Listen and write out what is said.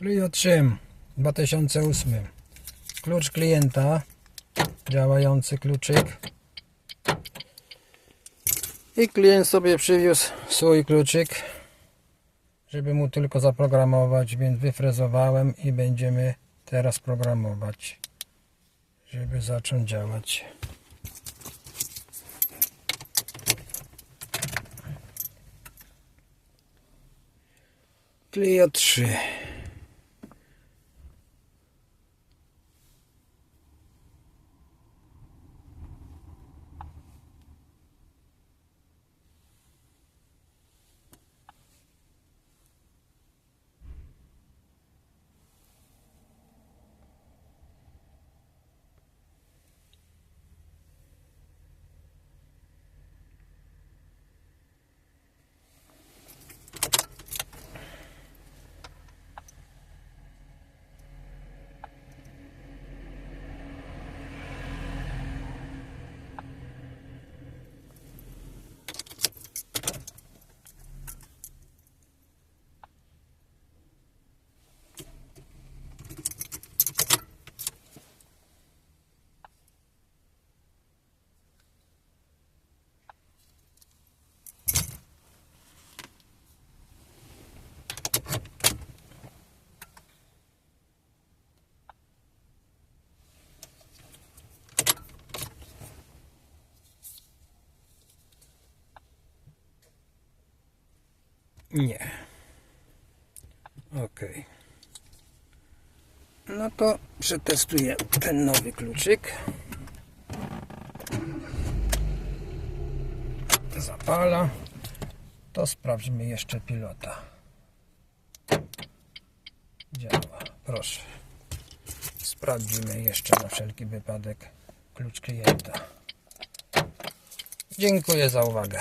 Clio 3 2008 Klucz klienta Działający kluczyk. I klient sobie przywiózł swój kluczyk Żeby mu tylko zaprogramować Więc wyfrezowałem i będziemy teraz programować Żeby zacząć działać. Clio 3 Nie. Ok. No to przetestuję ten nowy kluczyk. Zapala. To sprawdźmy jeszcze pilota. Działa. Proszę. Sprawdzimy jeszcze na wszelki wypadek klucz klienta. Dziękuję za uwagę.